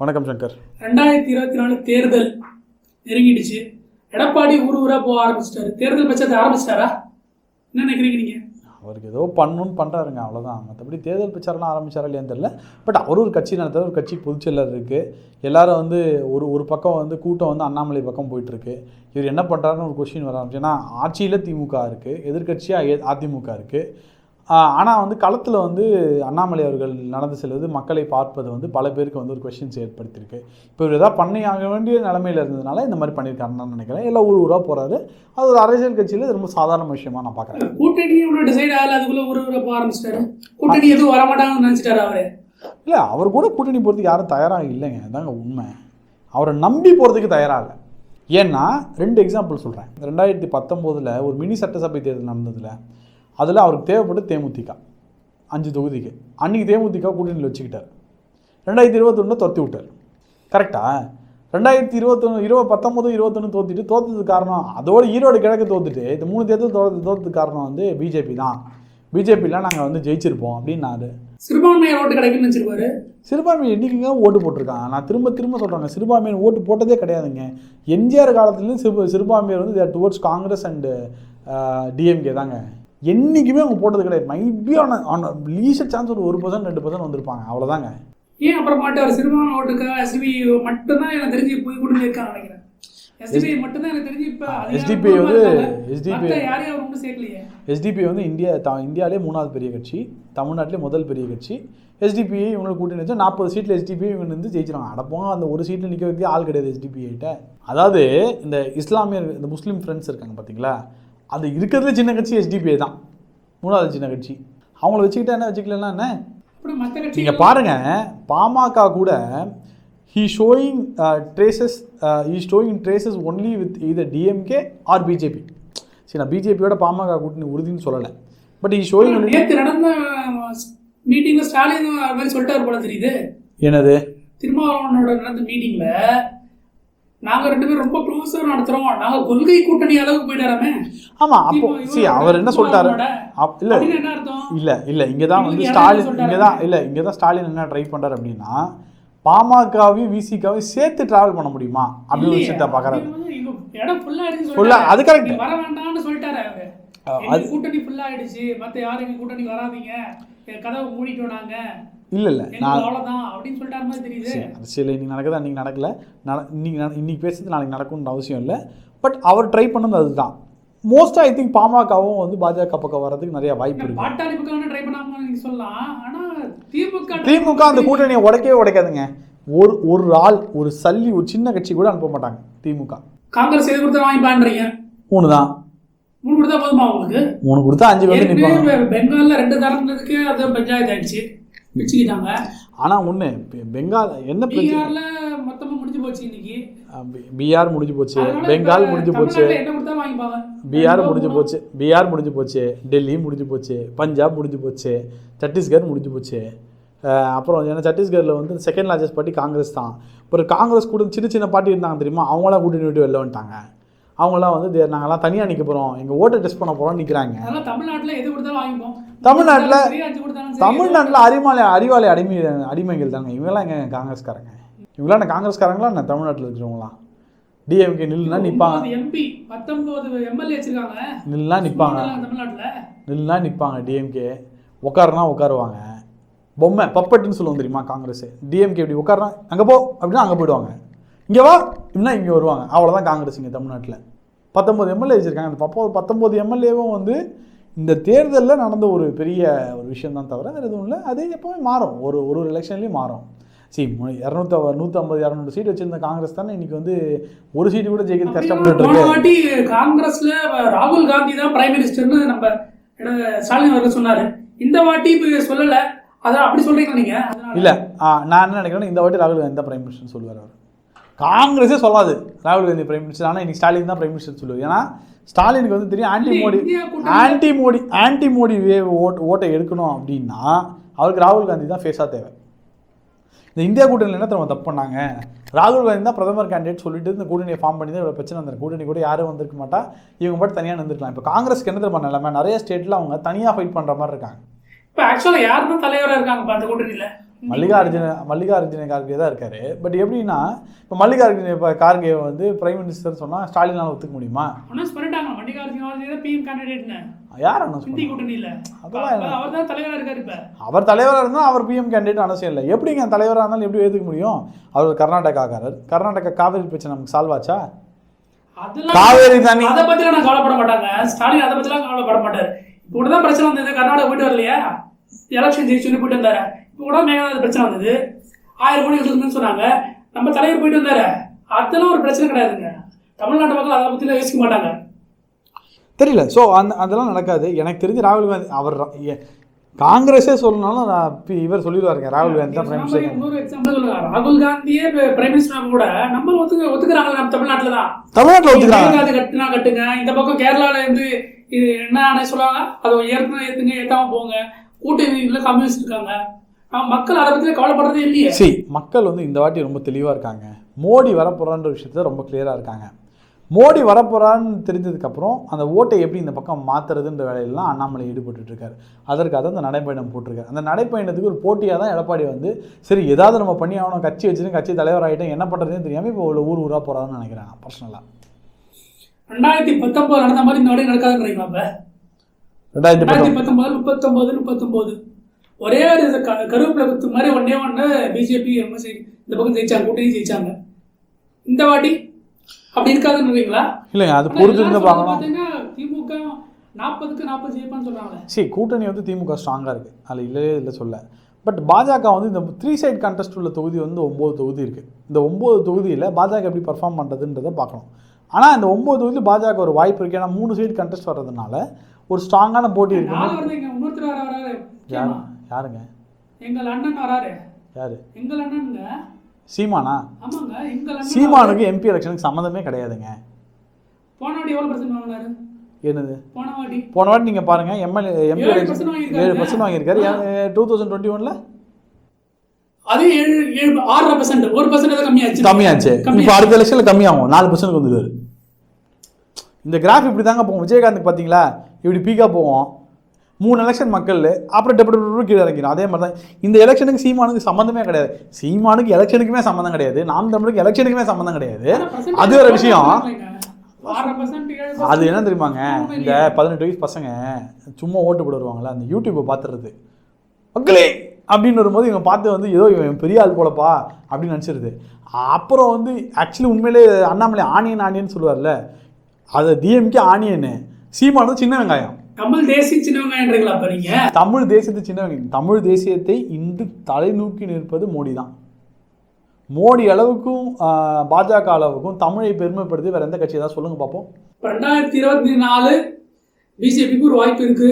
வணக்கம் சங்கர். ரெண்டாயிரத்தி இருபத்தி நாலு தேர்தல் நெருங்கிடுச்சு. எடப்பாடி ஊர் ஊரா போக ஆரம்பிச்சிட்டாரு. தேர்தல் பட்சத்தை ஆரம்பிச்சிட்டாரா? என்ன நினைக்கிறீங்க நீங்க? அவருக்கு ஏதோ பண்ணணும்னு பண்ணுறாருங்க அவ்வளோதான் மற்றபடி தேர்தல் பிரச்சாரம்லாம் ஆரம்பிச்சாரா இல்லையான்னு தெரியல. பட் அவர் ஒரு கட்சி நடத்துற ஒரு கட்சி பொதுச்செயலர் இருக்குது எல்லாரும் வந்து ஒரு ஒரு பக்கம் வந்து கூட்டம் வந்து அண்ணாமலை பக்கம் போயிட்டுருக்கு. இவர் என்ன பண்ணுறாருன்னு ஒரு கொஷின் வர ஆரம்பிச்சு ஏன்னா ஆட்சியில் திமுக இருக்குது எதிர்க்கட்சியாக அதிமுக இருக்குது ஆனால் வந்து களத்தில் வந்து அண்ணாமலை அவர்கள் நடந்து செல்வது மக்களை பார்ப்பது வந்து பல பேருக்கு வந்து ஒரு கொஷின்ஸ் ஏற்படுத்தியிருக்கு. இப்போ இவர் ஏதாவது பண்ணி ஆக வேண்டிய நிலமையில இருந்ததுனால இந்த மாதிரி பண்ணியிருக்காருன்னு நான் நினைக்கிறேன். எல்லாம் ஊர் ஊராக போகிறாரு அது ஒரு அரசியல் கட்சியில் இது ரொம்ப சாதாரண விஷயமா நான் பார்க்குறேன். கூட்டணி இவ்வளவு டிசைட் ஆகல அதுக்குள்ள ஊர் ஊரா போக ஆரம்பிச்சிட்டாரு. கூட்டணி எதுவும் வரமாட்டாங்கன்னு நினைச்சிட்டாரு அவரு. இல்லை அவர் கூட கூட்டணி போகிறதுக்கு யாரும் தயாராக இல்லைங்க. அதாங்க உண்மை. அவரை நம்பி போகிறதுக்கு தயாராக இல்லை ஏன்னா ரெண்டு எக்ஸாம்பிள் சொல்கிறேன் ரெண்டாயிரத்தி பத்தொம்போதில் ஒரு மினி சட்டசபை தேர்தல் நடந்ததில் அதில் அவருக்கு தேவைப்பட்டு தேமுதிக. அஞ்சு தொகுதிக்கு. அன்றைக்கி தேமுதிக கூட்டணியில் வச்சுக்கிட்டார். ரெண்டாயிரத்தி இருபத்தொன்னில் துரத்தி விட்டார். கரெக்டா ரெண்டாயிரத்தி இருபத்தொன்று இருபது பத்தொம்போது இருபத்தொன்று தோத்துட்டு தோத்ததுக்கு காரணம் அதோட ஈரோடு கிழக்கு தோத்துட்டு இந்த மூணு தேர்தல் தோத்து தோத்ததுக்கு காரணம் வந்து பிஜேபி தான். பிஜேபிலாம் நாங்கள் வந்து ஜெயிச்சிருப்போம் அப்படின்னாரு. சிறுபான்மையர் ஓட்டு கிடைக்குன்னு நினைச்சிருப்பாரு? சிறுபான்மை எண்ணிக்கைங்க ஓட்டு போட்டிருக்காங்க? நான் திரும்ப திரும்ப சொல்கிறாங்க சிறுபான்மையர் ஓட்டு போட்டதே கிடையாதுங்க. எம்ஜிஆர் காலத்துலேருந்து சிறு சிறுபான்மையர் வந்து டுவர்ட்ஸ் காங்கிரஸ் அண்டு டிஎம்கே தாங்க. என்றைக்குமே அவங்க போட்டது கிடையாது. மைபி ஆன ஆன் லீஸ்ட் சான்ஸ் ஒரு ஒரு பர்சன்ட் ரெண்டு பர்சன்ட் வந்திருப்பாங்க. அவ்வளோதாங்க ஏன் அப்புறமாட்டு அவர் சிறுபான்மை ஓட்டுக்கா எஸ்டிபி மட்டும்தான் எனக்கு தெரிஞ்சு போய் கூட்டணி இருக்கான்னு நினைக்கிறேன். எஸ்டிபி மட்டும்தான் எனக்கு தெரிஞ்சு இப்ப SDPI வந்து மத்த யாரையும் அவர் ஒன்றும் சேர்க்கலையே. எஸ்டிபி வந்து இந்தியா த இந்தியாவிலே மூணாவது பெரிய கட்சி தமிழ்நாட்டிலே முதல் பெரிய கட்சி. எஸ்டிபிஐ இவங்களை கூட்டணி வச்சா நாற்பது சீட்டில் எஸ்டிபிஐ இவங்க வந்து ஜெயிச்சிருவாங்க. அடப்போங்க அந்த ஒரு சீட்டில் நிற்க வைக்க ஆள் கிடையாது எஸ்டிபிஐட்ட அதாவது இந்த இஸ்லாமியர் இந்த முஸ்லீம் ஃப்ரெண்ட்ஸ் இருக்காங்க பார்த்தீங்களா அது இருக்கிறதுல சின்ன கட்சி எஸ்டிபிஐ தான். மூணாவது சின்ன கட்சி. அவங்கள வச்சுக்கிட்டா என்ன வச்சுக்கலன்னா என்ன நீங்கள் பாருங்க பாமக கூட he showing traces he showing traces only with இது டிஎம்கே ஆர் பிஜேபி சரி நான் பிஜேபியோட பாமக கூட்டணி உறுதின்னு சொல்லலை. பட் ஹீ ஷோயிங் நேத்து நடந்த மீட்டிங்ல ஸ்டாலின் அது மாதிரி சொல்லிட்டாரு போல தெரியுது. என்னது? திருமாவளவனோட நடந்த மீட்டிங்ல நாங்க ரெண்டு பேரும் ரொம்ப க்ளோஸா நடத்துறோம். நாங்க கொள்கை கூட்டணி அளவுக்கு போயிட்டாராமே. ஆமாம் அப்போ இவன் சி அவர் என்ன சொல்லிட்டாரு? இல்லை அப்படின்னு என்ன அர்த்தம்? இல்லை இல்லை இங்கே தான் வந்து ஸ்டாலின் இங்கே தான் இல்லை இங்கே தான் ஸ்டாலின் என்ன ட்ரை பண்ணுறாரு அப்படின்னா பாமகவையும் விசிகாவையும் சேர்த்து டிராவல் பண்ண முடியுமா? அப்படின்னு ஒரு விஷயத்த பார்க்குறாரு. அது. நீ வர வேண்டாம்னு சொல்லிட்டாரு எங்க கூட்டணி ஃபுல் ஆயிடுச்சு. மத்த யாரும் கூட்டணிக்கு வராதீங்க. கதவை மூடிட்டோம் நாங்க. இல்லை இல்லை நான் அரசியல் இன்னைக்கு நடக்குது? அன்றைக்கி நடக்கல. நட இன்னைக்கு இன்னைக்கு பேசுறது நாளைக்கு நடக்கும்னு அவசியம் இல்லை. பட் அவர் ட்ரை பண்ணது அதுதான். மோஸ்ட்டாக ஐ திங்க் பாமகவும் வந்து பாஜக பக்கம் வர்றதுக்கு நிறைய வாய்ப்பு இருக்கு. திமுக அந்த கூட்டணியை உடைக்கவே உடைக்காதுங்க. ஒரு ஒரு ஆள் ஒரு சல்லி ஒரு சின்ன கட்சி கூட அனுப்ப மாட்டாங்க திமுக. காங்கிரஸ் எது கொடுத்தா வாங்கி பான்றீங்க மூணு தான். மூணு கொடுத்தா போதுமா உங்களுக்கு? மூணு கொடுத்தா அஞ்சு ஏற்கனவே பெங்கால்ல ரெண்டு தரத்துக்கு அது பஞ்சாயத்து ஆயிடுச்சு. வச்சுக்கிட்டாங்க. ஆனால் ஒன்று பெங்கால் என்ன பீகார்ல மொத்தமா முடிஞ்சு போச்சு இன்னைக்கு. பீகார் முடிஞ்சு போச்சு. பெங்கால் முடிஞ்சு போச்சு. பீகார் ரெண்டோ முடிஞ்சு. போச்சு. பீகார் முடிஞ்சு போச்சு. டெல்லி முடிஞ்சு போச்சு. பஞ்சாப் முடிஞ்சு போச்சு. சத்தீஸ்கர் முடிஞ்சு போச்சு. அப்புறம் ஏன்னா சத்தீஸ்கரில் வந்து செகண்ட் லார்ஜஸ்ட் பார்ட்டி காங்கிரஸ் தான். ஒரு காங்கிரஸ் கூட சின்ன சின்ன பார்ட்டி இருந்தாங்க தெரியுமா? அவங்களாம் கூட்டணி விட்டு வெளில வந்துட்டாங்க. அவங்களாம் வந்து "தே- நாங்கெல்லாம் தனியாக நிற்க போகிறோம் எங்கள் ஓட்டை டெஸ்ட் பண்ண போகிறோம் நிற்கிறாங்க தமிழ்நாட்டுல எது கொடுத்தாலும் வாங்கிப்போம். தமிழ்நாட்டுல- தமிழ்நாட்டில் அறிவாளி அறிவாளி அடிமை அடிமைகள் தாங்க. இவங்கெல்லாம் எங்க காங்கிரஸ்காரங்க. இவங்களாம் என்ன காங்கிரஸ்காரங்களா? என்ன தமிழ்நாட்டில் இருக்கிறவங்களாம் டிஎம்கே நில்லுனா நிற்பாங்க எம்பி பத்தொன்பது எம்எல்ஏ வச்சிருக்காங்க. நில்லுனா நிற்பாங்க நில்லுனா நிற்பாங்க டிஎம்கே உட்காருனா உட்காருவாங்க பொம்மை பப்பட்டுன்னு சொல்லுவோம் தெரியுமா காங்கிரஸ்? டிஎம்கே இப்படி உட்காருனா அங்கே போ அப்படின்னா அங்கே போயிடுவாங்க. இங்கே வா அப்படின்னா இங்கே வருவாங்க. அவ்வளோதான் காங்கிரஸ் இங்கே தமிழ்நாட்டில். பத்தொம்போது எம்எல்ஏ வச்சுருக்காங்க. அந்த பப்போ பத்தொம்போது எம்எல்ஏவும் வந்து இந்த தேர்தலில் நடந்த ஒரு பெரிய ஒரு விஷயம் தான் தவிர வேறு எதுவும் இல்லை. அது எப்போவுமே மாறும். ஒரு ஒரு ஒரு எலெக்ஷன்லேயும் மாறும் சி இரநூத்தி நூற்றம்பது இரநூறு சீட் வச்சிருந்த காங்கிரஸ் தானே இன்னைக்கு வந்து ஒரு சீட்டு கூட ஜெயிக்கிறது கஷ்டப்பட்டு இருக்கு. காங்கிரஸ்ல ராகுல் காந்தி தான் பிரைம் மினிஸ்டர்னு நம்ம ஸ்டாலின் அவர்கள் சொன்னாரு. இந்த வாட்டி இப்ப சொல்லல. அதான் அப்படி சொல்றீங்க நீங்க? இல்லை. நான் என்ன நினைக்கிறேன்னா இந்த வாட்டி ராகுல் காந்தி தான் பிரைம் மினிஸ்டர் சொல்லுவார் அவர். காங்கிரஸே சொல்லாது. ராகுல் காந்தி பிரைம் மினிஸ்டர் ஆனால் இன்னைக்கு ஸ்டாலின் தான் பிரைம் மினிஸ்டர் சொல்லுவார். ஏன்னா ஸ்டாலினுக்கு வந்து தெரியும் anti Modi anti Modi anti Modi wave vote ஓட்டை எடுக்கணும் அப்படின்னா அவருக்கு ராகுல் காந்தி தான் ஃபேஸாக தேவை. இந்த இந்தியா கூட்டணியில் என்ன தப்பு பண்ணாங்க? ராகுல் காந்தி தான் பிரதமர் கேண்டிடேட் சொல்லிட்டு இந்த கூட்டணியை ஃபார்ம் பண்ணி தான் இவ்வளோ பிரச்சனை அந்த கூட்டணி கூட யாரும் வந்திருக்க மாட்டா. இவங்க மட்டும் தனியாக நின்றுக்கலாம் இப்போ காங்கிரஸ்க்கு என்ன தெரியுமா நிலைமை? நிறைய ஸ்டேட்டில் அவங்க தனியாக ஃபைட் பண்ணுற மாதிரி இருக்காங்க. இப்ப ஆக்சுவலா யார் தான் தலைவரா இருக்காங்க அந்த கூட்டணியில? மல்லிகார்ஜுன மல்லிகார்ஜுன கார்கே தான் இருக்காரு. பட் எப்படின்னா இப்போ மல்லிகார்ஜுன இப்போ கார்கே வந்து பிரைம் மினிஸ்டர் சொன்னால் ஸ்டாலினால ஒத்துக்க முடியுமா? அனௌன்ஸ் பண்ணிட்டாங்க மல்லிகார்ஜுன பிஎம் கேண்டிடேட்னு யார் அனௌன்ஸ் இந்தி கூட்டணியில. அதெல்லாம் என்ன? அவர் தான் தலைவரா இருக்காரு இப்ப. அவர் தலைவராக இருந்தால் அவர் பிஎம் கேண்டிடேட் அவசியம் இல்லை. எப்படிங்க தலைவராக இருந்தாலும் எப்படி ஏற்றுக்க முடியும்? அவர் கர்நாடகாக்காரர். கர்நாடகா காவிரி பிரச்சனை நமக்கு சால்வ் ஆச்சா? காவேரி தண்ணி. அதை பத்திலாம் நான் கவலைப்பட மாட்டாங்க. ஸ்டாலின் அதை பத்திலாம் கவலைப்பட மாட்டாரு. இப்போ தான் பிரச்சனை வந்தது கர்நாடகா போயிட்டு வரலையா? எலெக்ஷன் ஜெயிச்சுன்னு போயிட்டு வந்தாரு. கூட மேகதாது பிரச்சனை வந்தது. ஆயிரம் கோடி இருக்குன்னு சொன்னாங்க. நம்ம தலைவர் போயிட்டு வந்தாரு. அதெல்லாம் ஒரு பிரச்சனை கிடையாதுங்க. தமிழ்நாட்டு மக்கள் அதை பத்திலாம் யோசிக்க மாட்டாங்க. தெரியல. ஸோ அந்த அதெல்லாம் நடக்காது. எனக்கு தெரிஞ்சு ராகுல் காந்தி அவர் காங்கிரஸே சொல்லணும்னாலும் இவர் சொல்லிடுவாருங்க. ராகுல் காந்தி தான் பிரைம் மினிஸ்டர் இன்னொரு எக்ஸாம்பிள் சொல்லுங்க. ராகுல் காந்தியே பிரைம் மினிஸ்டர் கூட நம்ம ஒத்துக்க ஒத்துக்கிறாங்க நம்ம தமிழ்நாட்டுல தான். தமிழ்நாட்டில் ஒத்துக்கிறாங்க கட்டுனா கட்டுங்க? இந்த பக்கம் கேரளால இருந்து இது என்ன சொல்லுவாங்க? அதை ஏற்கனவே ஏத்துங்க ஏத்தாம போங்க. கூட்டணியில கம்யூனிஸ்ட் இருக்காங்க. மக்கள் அதை பத்தி கவலைப்படுறதே இல்லையே. சரி மக்கள் வந்து இந்த வாட்டி ரொம்ப தெளிவாக இருக்காங்க. மோடி வரப்போறான்ற விஷயத்துல ரொம்ப கிளியராக இருக்காங்க. மோடி வரப்போறான்னு தெரிஞ்சதுக்கப்புறம் அந்த ஓட்டை எப்படி இந்த பக்கம் மாற்றுறதுன்ற வேலையெல்லாம் அண்ணாமலை ஈடுபட்டுட்டு இருக்காரு. அதற்காக அந்த நடைப்பயணம் போட்டிருக்காரு. அந்த நடைப்பயணத்துக்கு ஒரு போட்டியாக தான் எடப்பாடி வந்து சரி ஏதாவது நம்ம பண்ணி ஆகணும் கட்சி வச்சுன்னு கட்சி தலைவர் ஆகிட்டோம் என்ன பண்ணுறதுன்னு தெரியாமல் இப்போ உள்ள ஊர் ஊராக போகிறான்னு நினைக்கிறேன் நான் பர்சனலாக ரெண்டாயிரத்தி பத்தொன்பது நடந்த மாதிரி இந்த நடக்காதுன்றீங்களா அப்ப ரெண்டாயிரத்தி பத்தொம்பது பத்தொன்பது முப்பத்தொன்பது முப்பத்தொன்பது. ஒரே ஒரு கருவேப்பிலை குத்து மாதிரி ஒன்னே ஒன்று பிஜேபி எம்எஸ்சி இந்த பக்கம் ஜெயிச்சாங்க கூட்டணி ஜெயிச்சாங்க. இந்த வாட்டி அப்படி இருக்காதுன்றீங்களா இல்லைங்க அது ஆனா பொறுத்து எல்லாரும் இருந்து சொல்றது பார்க்கணும் பாத்தீங்கன்னா திமுக நாற்பதுக்கு நாற்பது ஜெயிப்பான்னு சொல்றாங்களே சரி கூட்டணி வந்து திமுக ஸ்ட்ராங்காக இருக்குது அதில் இல்லவே இல்லை சொல்ல. பட் பாஜக வந்து இந்த த்ரீ சைடு கண்டெஸ்ட் உள்ள தொகுதி வந்து ஒம்பது தொகுதி இருக்குது இந்த ஒம்பது தொகுதியில் பாஜக எப்படி பர்ஃபார்ம் பண்ணுறதுன்றதை பார்க்கணும். ஆனால் இந்த ஒம்பது தொகுதியில் பாஜக ஒரு வாய்ப்பு இருக்குது ஏன்னா மூணு சைடு கண்டெஸ்ட் வர்றதுனால ஒரு ஸ்ட்ராங்கான போட்டி நாலு யாருங்க? எங்கள் அண்ணன் வராரு. யார்? எங்கள் அண்ணனுங்க. சீமானா? ஆமாங்க எங்கள் சீமானுக்கு எம்பி எலெக்ஷனுக்கு சம்மந்தமே கிடையாதுங்க. போன வாட்டி எவ்வளவு பர்சன்ட் வாங்கினாரு? என்னது? போன வாட்டி. போன வாட்டி நீங்கள் பாருங்கள் எம்எல்ஏ எம்பி ஏழு பர்சன்ட் வாங்கியிருக்காரு. டூ தௌசண்ட் டுவெண்ட்டி ஒனில் அது ஏழு ஏழு ஆறரை பர்சன்ட் ஒரு பர்சன்ட் கம்மியாச்சு. கம்மியாச்சு. கம்மி. இப்போ அடுத்த எலெக்ஷனில் கம்மியாகும். நாலு பர்சன்ட் வந்துருவாரு இந்த கிராஃப் இப்படி தாங்க போகும். விஜயகாந்த் பார்த்தீங்களா இப்படி பீக்காக போவோம் மூணு எலெக்ஷன் மக்கள் அப்புறம் டெப்பு கீழே இறங்கிடும். அதே மாதிரி தான் இந்த எலெக்ஷனுக்கு சீமானுக்கு சம்மந்தமே கிடையாது. சீமானுக்கு எலெக்ஷனுக்குமே சம்மந்தம் கிடையாது. நாம் தமிழுக்கு எலெக்ஷனுக்குமே சம்மந்தம் கிடையாது. அது ஒரு விஷயம். அது. என்ன தெரியுமாங்க? இந்த? பதினெட்டு வயசு பசங்க சும்மா ஓட்டு போட வருவாங்கல்ல அந்த யூடியூப்பை பார்த்துறது. மக்களே! அப்படின்னு வரும்போது இவங்க பார்த்து வந்து ஏதோ இவன் பெரிய ஆள் போலப்பா அப்படின்னு நினச்சிருது. அப்புறம் வந்து ஆக்சுவலி உண்மையிலே அண்ணாமலை ஆனியன் ஆனியன் சொல்லுவார்ல அது டிஎம்கே ஆனியன் சீமானது சின்ன வெங்காயம். தமிழ் தேசிய சின்னவங்கன்றீங்களா அப்ப நீங்க? தமிழ் தேசியத்தை சின்ன வெங்காயம் தமிழ் தேசியத்தை இன்று தலை நூக்கி நிற்பது மோடி தான். மோடி அளவுக்கும் பாஜக அளவுக்கும் தமிழை பெருமைப்படுத்தி வேற எந்த கட்சி ஏதாவது சொல்லுங்க பார்ப்போம் இப்ப ரெண்டாயிரத்தி இருபத்தி நாலு பிஜேபிக்கு ஒரு வாய்ப்பு இருக்கு.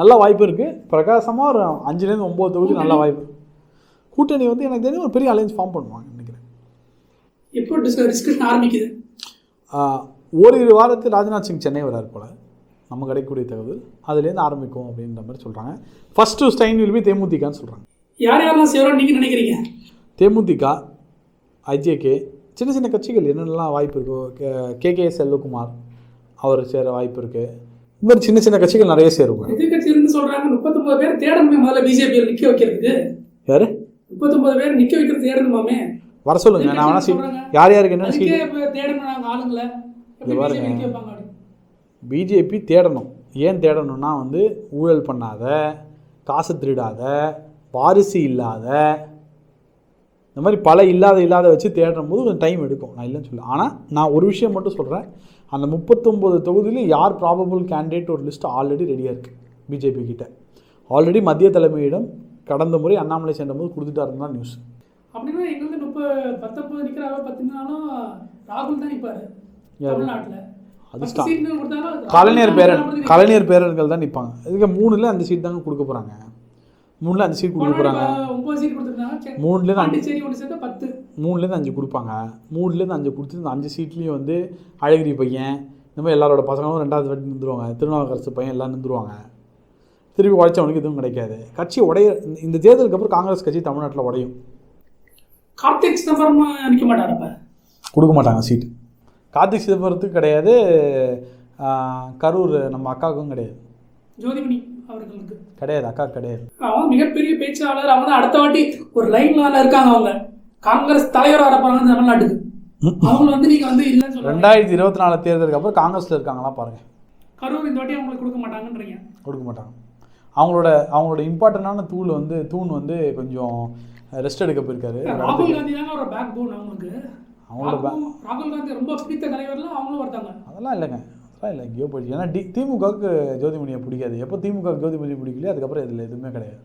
நல்ல வாய்ப்பு இருக்குது பிரகாசமாக ஒரு அஞ்சுலேருந்து ஒம்பது தொகுதி நல்ல வாய்ப்பு. கூட்டணி வந்து எனக்கு தெரிஞ்சு ஒரு பெரிய அலைன்ஸ் ஃபார்ம் பண்ணுவாங்க நினைக்கிறேன். எப்போ டிஸ்கஷன் ஆரம்பிக்குது? ஓரிரு வாரத்தில் ராஜ்நாத் சிங் சென்னை வரார் போல். நம்ம கிடைக்கக்கூடிய தகவல். அதுலேருந்து ஆரம்பிக்கும் அப்படின்ற மாதிரி சொல்கிறாங்க ஃபஸ்ட்டு ஸ்டைன் வில் பி தேமுதிகன்னு சொல்கிறாங்க யார் யாரெல்லாம் செய்யறோம் நீங்க நினைக்கிறீங்க? தேமுதிக ஐஜேகே சின்ன சின்ன கட்சிகள் என்னென்னலாம் வாய்ப்பு இருக்கோ கே கே செல்வகுமார் அவர் சேர வாய்ப்பு இருக்குது இந்த மாதிரி சின்ன சின்ன கட்சிகள் நிறைய சேருவாங்க. எதிர்கட்சி இருந்து சொல்றாங்க முப்பத்தொன்பது பேர் தேடணுமே முதல்ல பிஜேபி நிக்க வைக்கிறதுக்கு. யார்? முப்பத்தொன்பது பேர் நிக்க வைக்கிறது தேடணுமாமே? வர சொல்லுங்க நான் வேணா சீட். யார் யாருக்கு என்ன சீட் தேடணும் ஆளுங்களை. பாருங்க. பிஜேபி தேடணும். ஏன் தேடணும்னா வந்து ஊழல் பண்ணாத காசு திருடாத வாரிசு இல்லாத இந்த மாதிரி பல இல்லாத இல்லாத வச்சு தேடும் போது கொஞ்சம் டைம் எடுக்கும். நான் இல்லைன்னு சொல்ல ஆனால் நான் ஒரு விஷயம் மட்டும் சொல்கிறேன் அந்த முப்பத்தொம்போது தொகுதியில் யார் ப்ராபபிள் கேண்டிடேட் ஒரு லிஸ்ட் ஆல்ரெடி ரெடியாக இருக்குது பிஜேபி கிட்ட. ஆல்ரெடி மத்திய தலைமையிடம் கடந்த முறை அண்ணாமலை சென்றபோது கொடுத்துட்டாருன்னு தான் நியூஸ் அப்படின்னா எங்களுக்கு முப்பது பத்தொன்பது நிக்கிறாங்க பத்துனாலும் ராகுல் தான் நிப்பாரு. யாரு? தமிழ்நாட்டுல. அது பத்து ஸ்டா- சீட் கொடுத்தாலும் கலைஞர் பேரன். கலைஞர் பேரர்கள் தான் நிற்பாங்க இதுக்கு மூணுல அந்த சீட் தாங்க கொடுக்க போகிறாங்க மூணுல அந்த சீட் கொடுக்க போகிறாங்க. மூணுலேருந்து அஞ்சு மூணுலேருந்து அஞ்சு கொடுப்பாங்க. மூணுலேருந்து அஞ்சு கொடுத்து இந்த அஞ்சு சீட்லேயும் வந்து அழகிரி பையன் இந்த மாதிரி எல்லாரோட பசங்களும் ரெண்டாவது வாட்டி நின்றுவாங்க திருநாவுக்கரசு பையன் எல்லாம் நின்றுவாங்க திருப்பி உழைச்சவனுக்கு எதுவும் கிடைக்காது. கட்சி உடைய இந்த- தேர்தலுக்கு அப்புறம் காங்கிரஸ் கட்சி தமிழ்நாட்டில் உடையும். கார்த்திக் சிதம்பரம் நிக்க மாட்டாரு அப்ப? கொடுக்க மாட்டாங்க சீட் கார்த்திக் சிதம்பரத்துக்கு கிடையாது கரூர் நம்ம அக்காவுக்கும் கிடையாது. ஜோதிமணி அவர்களுக்கு. கிடையாது அக்கா கிடையாது. அவன் மிகப்பெரிய பேச்சாளர் அவங்க தான் அடுத்த வாட்டி ஒரு லைன்ல இருக்காங்க அவங்க. காங்கிரஸ் தலைவர் வர போறாங்க தமிழ்நாட்டுக்கு அவங்க வந்து நீங்க வந்து இல்லைன்னு ரெண்டாயிரத்தி இருபத்தி நாலு தேர்தலுக்கு அப்புறம் காங்கிரஸில் இருக்காங்களா பாருங்கள் கரூர் இந்த வாட்டி அவங்களுக்கு கொடுக்க மாட்டாங்கன்றீங்க. கொடுக்க மாட்டாங்க. அவங்களோட அவங்களோட இம்பார்ட்டண்டான தூள் வந்து தூண் வந்து கொஞ்சம் ரெஸ்ட் எடுக்க போயிருக்காரு. ராகுல். காந்தி தாங்க ஒரு பேக் போன் அவங்களுக்கு. அவங்களோட ராகுல் காந்தி ரொம்ப பிடித்த தலைவர்ல அவங்களும் ஒருத்தாங்க அதெல்லாம் இல்லைங்க. அதெல்லாம் இல்லை எங்கேயோ போயிடுச்சு. ஏன்னா டி திமுகவுக்கு ஜோதிமணியை பிடிக்காது. எப்போ திமுக ஜோதிமணி பிடிக்கலையோ அதுக்கப்புறம் இதில் எதுவுமே கிடையாது.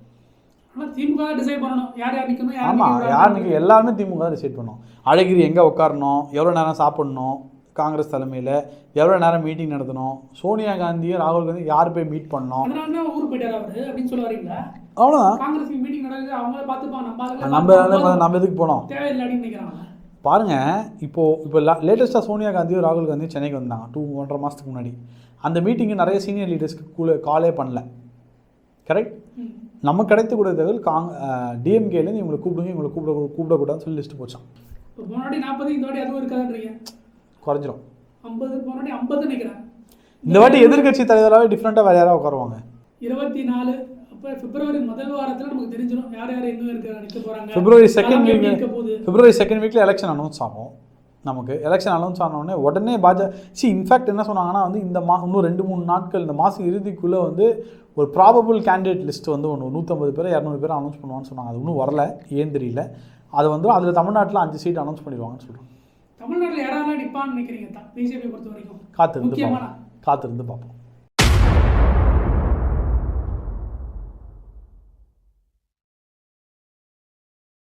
திமுக டிசைட் பண்ணணும். யார் யார் யார் ஆமாம். யாருன்னு எல்லாருமே திமுக தான் டிசைட் பண்ணோம். அழகிரி எங்கே உட்காரணும் எவ்வளோ நேரம் சாப்பிடணும்? காங்கிரஸ் தலைமையில் எவ்வளோ நேரம் மீட்டிங் நடத்தணும்? சோனியா காந்தியும் ராகுல் காந்தி யார் போய் மீட் பண்ணணும்? அவ்வளோதான் நம்ம. நம்ம எதுக்கு போனோம்? தேவையில்லை அப்படின்னு நினைக்கிறாங்க பாருங்க இப்போ இப்போ லேட்டஸ்ட்டாக சோனியா காந்தியும் ராகுல் காந்தியும் சென்னைக்கு வந்தாங்க. டூ ஒன்றரை மாதத்துக்கு முன்னாடி. அந்த மீட்டிங்கு நிறைய சீனியர் லீடர்ஸ்க்கு கூட காலே பண்ணல. கரெக்ட் ம். நமக்கு கிடைத்த கூட தகவல் காங் டிஎம்கேலேருந்து இவங்களை கூப்பிடுங்க இவங்களை கூப்பிட கூப்பிடக்கூடாதுன்னு சொல்லி லிஸ்ட்டு போச்சான் போனாடி நாற்பது இந்த வாட்டி அதுவும் இருக்காதுன்றீங்க. குறைஞ்சிரும். ஐம்பது போனாடி ஐம்பது நினைக்கிறேன். இந்த வாட்டி எதிர்க்கட்சி தலைவராகவே டிஃப்ரெண்ட்டாக வேறு யாராவது உட்காருவாங்க. இருபத்தி நாலு பிப்ரவரி முதல் வாரத்துல நமக்கு தெரிஞ்சிடும் யார் யார் எங்க இருக்க நிக்க போறாங்க. February second week February second வீக்கில் எலெக்ஷன் அனௌன்ஸ் ஆகும். நமக்கு எலெக்ஷன் அனௌன்ஸ் ஆனோடனே உடனே பாஜக சி இன்ஃபேக்ட் என்ன சொன்னாங்கன்னா வந்து இந்த மா இன்னும் ரெண்டு மூணு நாட்கள் இந்த மாதம் இறுதிக்குள்ளே வந்து ஒரு ப்ராபபிள் கேண்டிடேட் லிஸ்ட் வந்து ஒன்று நூற்றம்பது பேர் இரநூறு பேர் அனௌன்ஸ் பண்ணுவான்னு சொன்னாங்க. அது இன்னும் வரல. ஏன் தெரியல. அது வந்து அதில் தமிழ்நாட்டில் அஞ்சு சீட் அனௌன்ஸ் பண்ணிடுவாங்கன்னு சொல்கிறோம் தமிழ்நாட்டுல யாரெல்லாம் நிப்பான்னு நினைக்கிறீங்க? பிஜேபி பொறுத்த வரைக்கும் காத்திருந்து பார்ப்போம். காத்திருந்து பார்ப்போம்.